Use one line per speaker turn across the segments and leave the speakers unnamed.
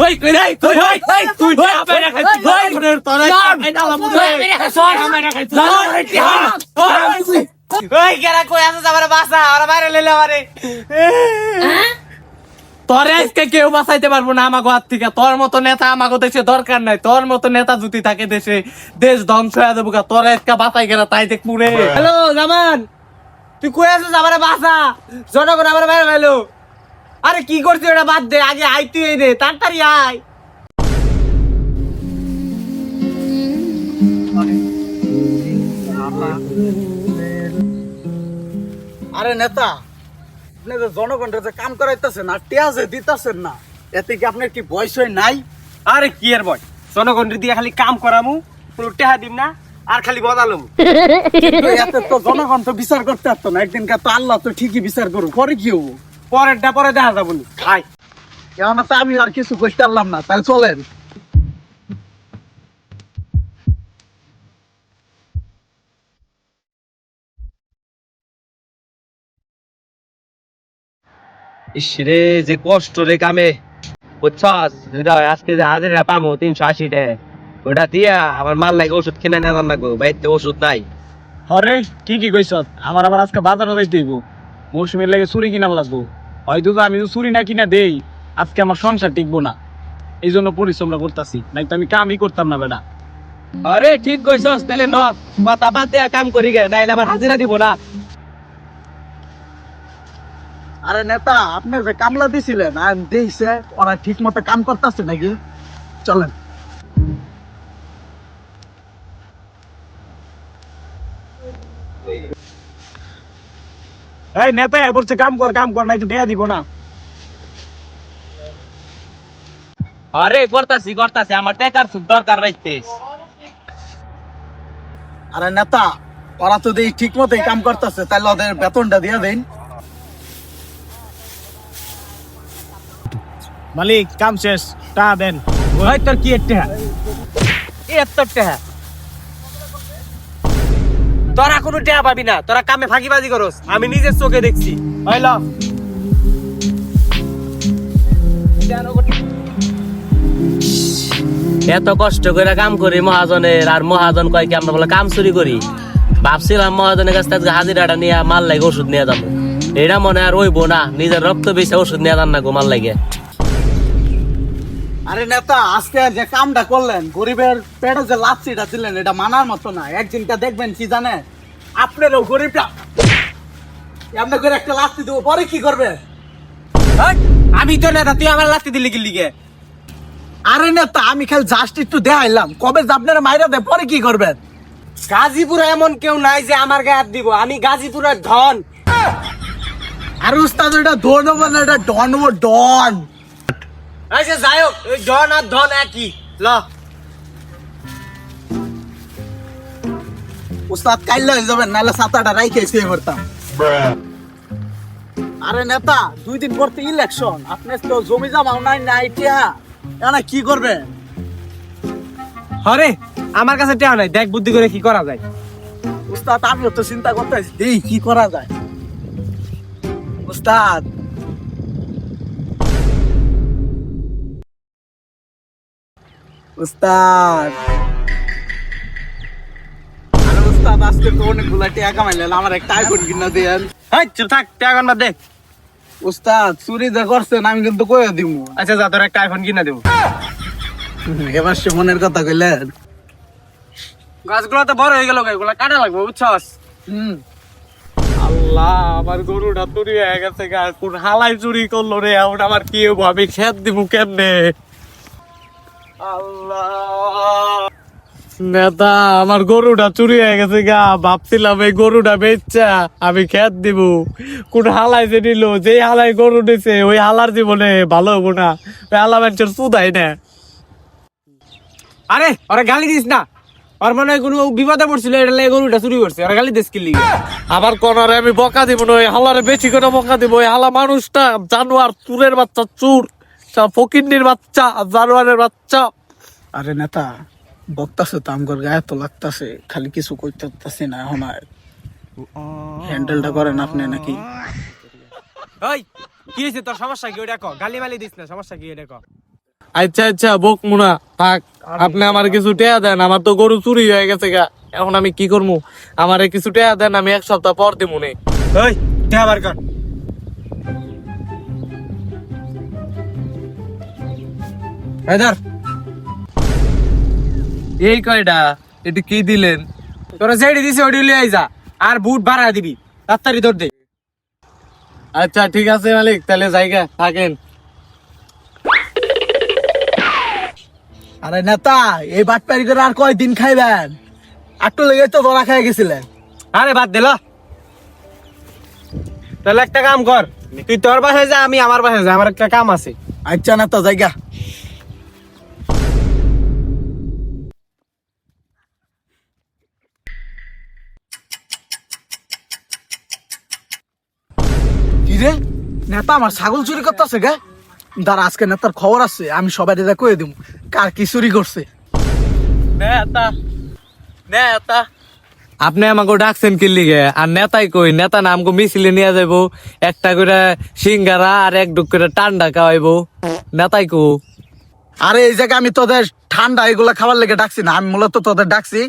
ওই বাসা আমার বাইরে লেলে আমারে তোর আজকে কেউ বাঁচাইতে পারব না আমাকে হাত থেকে। তোর মতো নেতা আমাকে দেশে দরকার নাই। তোর মতো নেতা যদি থাকে দেশে, দেশ ধ্বংস হয়ে যাব। তোর আজকে বাঁচাই গেলে তাই দেখ মুরে হ্যালো, জামান! তুই কই আছিস? আমার বাসা জনগণ আমার বাইরে গেলো আরে, কি করছিস ওটা বাদ দে, আগে আই তুই এই দে তাড়াতাড়ি আয়।
আরে, নেতা! আপনি যে জনগণের যে কাম করাইতেছেন আর টিয়া যে দিতেছেন না এতে কি আপনার কি বয়স হয় নাই?
আরে কি আর বয় জনগণ দিয়ে খালি কাম করামু কোনো টেহা দিম না আর খালি বদালুম।
এতে তো জনগণ তো বিচার করতে পারতো না। একদিন তো আল্লাহ তো ঠিকই বিচার করুন পরে কি হব?
পরেরটা পরে দেখা যাব নি। আয়
কেন তো আমি আর কিছু করতে পারলাম না। তাহলে চলেন।
ইসরে যে কষ্ট রে কামে। বুঝছস? আজকে যে হাজারে পামো তিনশো আশি টাকা ওটা দিয়া আমার মাল লাগে ওষুধ কিনে নেওয়া লাগবো বাড়িতে ওষুধ নাই।
হরে ঠিকই কইস আমার আবার আজকে বাজারে যাইতে হইব মৌসুমের লাগে চুরি কিনা লাগবো। হয়তো তো আমি চুরি না কিনা দেই আজকে আমার সংসার টিকবো না। এই জন্য পরিশ্রমটা করতেছি নাই তো আমি কামই করতাম না বেটা।
আরে ঠিক কইছস তাহলে ন মাথা বাদ কাম করি গে নাইলে আবার হাজিরা দিব না।
আরে নেতা আপনি যে কামলা দিছিলেন আর দেখছে ওরা ঠিক মতো কাম করতেছে নাকি? চলেন।
এই নেতা বলছে কাম কর কাম কর নাই তো দেয়া দিব না।
আরে করতাছি করতাছি আমার টাকার দরকার রাখতে
আরে নেতা ওরা তো দেই ঠিক মতোই কাম করতেছে তাহলে ওদের বেতনটা দিয়ে দেন।
মালিক কাম শেষ টা দেন।
ওই তোর কি একটা এত টেহা। তোরা কোনো টেহা পাবি না তোরা কামে ফাঁকিবাজি করস আমি নিজের চোখে দেখছি। হইল
এত কষ্ট করে কাম করি মহাজনের আর মহাজন কয় কি আমরা বলে কাম চুরি করি। ভাবছিলাম মহাজনের কাছ থেকে হাজিরাটা নিয়ে মাল লাগে ওষুধ নিয়ে যাব। এটা মনে আর ওইব না নিজের রক্ত বেশি ওষুধ নিয়ে যান না গো মাল লাগে।
আরে নেতা, আজকে যে কামটা করলেন, গরিবের পেটে যে লাচ্ছিটা দিলেন, এটা মানার মতো না। একদিনটা দেখবেন কি জানে? আপনারও গরিবটা এমনি করে একটা লাচ্ছি দেবো, পরে কি করবে?
আমি তো নেতা, তুই আমার লাত্তি দিলি কি লিগে?
আরে নেতা, আমি খালি জাস্ট একটু দেখাইলাম। কবে যে আপনারা মাইরা দেয় পরে কি করবেন?
গাজীপুরে এমন কেউ নাই যে আমার গায়ে হাত দিব। আমি গাজীপুরের ধন।
আর উস্তাদ এটা ধন এটা ডন ও ডন।
এই যে যাই হোক এই ধন আর ধন একই। ল।
উস্তাদ কাইলে যাবেন নাহলে সাতাটা রাইখে শুয়ে পড়তাম। আরে নেতা দুই দিন পর তো ইলেকশন আপনি তো জমি জমাও নাই নাই টিয়া। না কি করবে?
হরে আমার কাছে টেহা নাই দেখ বুদ্ধি করে কি করা যায়।
উস্তাদ আমিও তো চিন্তা করতে আছি দেই কি করা যায়। উস্তাদ উস্তাদ। আরে উস্তাদ আজকে তো অনেকগুলা টিয়া কামাইলেন আমার একটা আইফোন কিনা দেন।
হ্যাঁ চুপ থাক দে।
উস্তাদ চুরি যে করছেন আমি কিন্তু কয়ে দিব
আচ্ছা যা তোর একটা আইফোন কিনা দেবো
এবার সে মনের কথা কইলেন।
গাছগুলো তো বড় হয়ে গেল এগুলো কাটা লাগবে বুঝছস?
হুম।
আল্লাহ আমার গরুটা চুরি হয়ে গেছে কোন হালাই চুরি করল রে এখন আমার কি হব আমি খেত দিব কেমনে? নেতা, আমার গরুটা চুরি হয়ে গেছে গা। ভাবছিলাম এই গরুটা আমি খেত দিব। কোন হালাই যে নিল হালাই গরু নিছে, ওই হালার জীবনে ভালো হব না। হালা না। আরে, ওরা গালি দিস না। ওর মনে হয় কোনো বিপদে পড়ছিল, এটা লেগে গরুটা চুরি করছে। ওরা গালি দিস কিলি আবার কনারে আমি বকা দিব না, ওই হালারে বেশি করে বকা দিব। ওই হালা মানুষটা, জানোয়ার, চুরের বাচ্চা, চুর। ফকিন্নির বাচ্চা জানোয়ারের বাচ্চা।
আরে নেতা বকতাছে তো আমগর গায়ে তো লাগতাছে খালি কিছু করতে না এখন আর। হ্যান্ডেলটা করেন আপনি নাকি?
ওই কি হয়েছে তোর সমস্যা কি? ওটা ক গালি মালি দিস না সমস্যা কি? ক।
আচ্ছা আচ্ছা বক মুনা থাক। আপনি আমার কিছু টেয়া দেন আমার তো গরু চুরি হয়ে গেছে গা। এখন আমি কি করব আমারে কিছু টেয়া দেন আমি এক সপ্তাহ পর দিব নে
ওই কে আবার কর। ধর।
এই কয়টা এটি কি দিলেন?
তোরা যেটি দিছে ওটি লিয়ে যা আর বুট ভাড়া দিবি। তাড়াতাড়ি ধর দে।
আচ্ছা ঠিক আছে মালিক, তাহলে জায়গা থাকেন।
আরে নেতা, এই বাটপারি করে আর কয়দিন খাইবেন? একটু লেগে তো ধরা খাই গেছিলেন।
আরে বাদ দিল তাহলে একটা কাম কর। তুই তোর বাসায় যা, আমি আমার বাসায় যা, আমার একটা কাম আছে।
আচ্ছা নেতা, জায়গা। কি রে নেতা আমার ছাগল চুরি করতেছে গে। দাঁড়া আজকে নেতার খবর আছে আমি সবাই এটা কয়ে দিব কার কি চুরি করছে।
নেতা নেতা। আপনি আমাকে ডাকছেন কি লিগে? আর নেতাই কই? নেতা না আমাকে মিছিলে নিয়ে যাব একটা করে সিঙ্গারা আর এক ডুক করে টান্ডা খাওয়াইবো। নেতাই কো?
আরে এই জায়গায় আমি তোদের ঠান্ডা এগুলা খাবার লেগে ডাকছি না আমি মূলত তোদের ডাকছি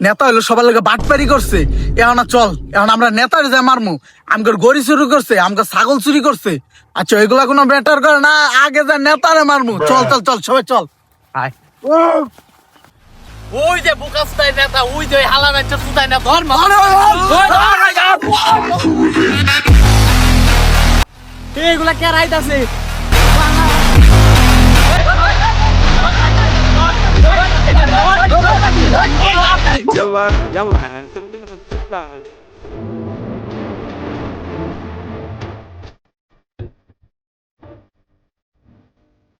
নেতা হইল সবার লেগে বাটপারি করছে। এখন চল এখন আমরা নেতার যে মারমু আমাকে গড়ি চুরি করছে আমাকে ছাগল চুরি করছে। আচ্ছা এগুলা কোনো ব্যাটার করে না আগে যে নেতারে মারমু। চল চল চল সবাই চল।
আয়। ওই যে বুকাস্তাই নেতা ওই যে হালা নাচছে সুতাই না ধর মার
এগুলা কে dạ
vâng. Dạ vâng.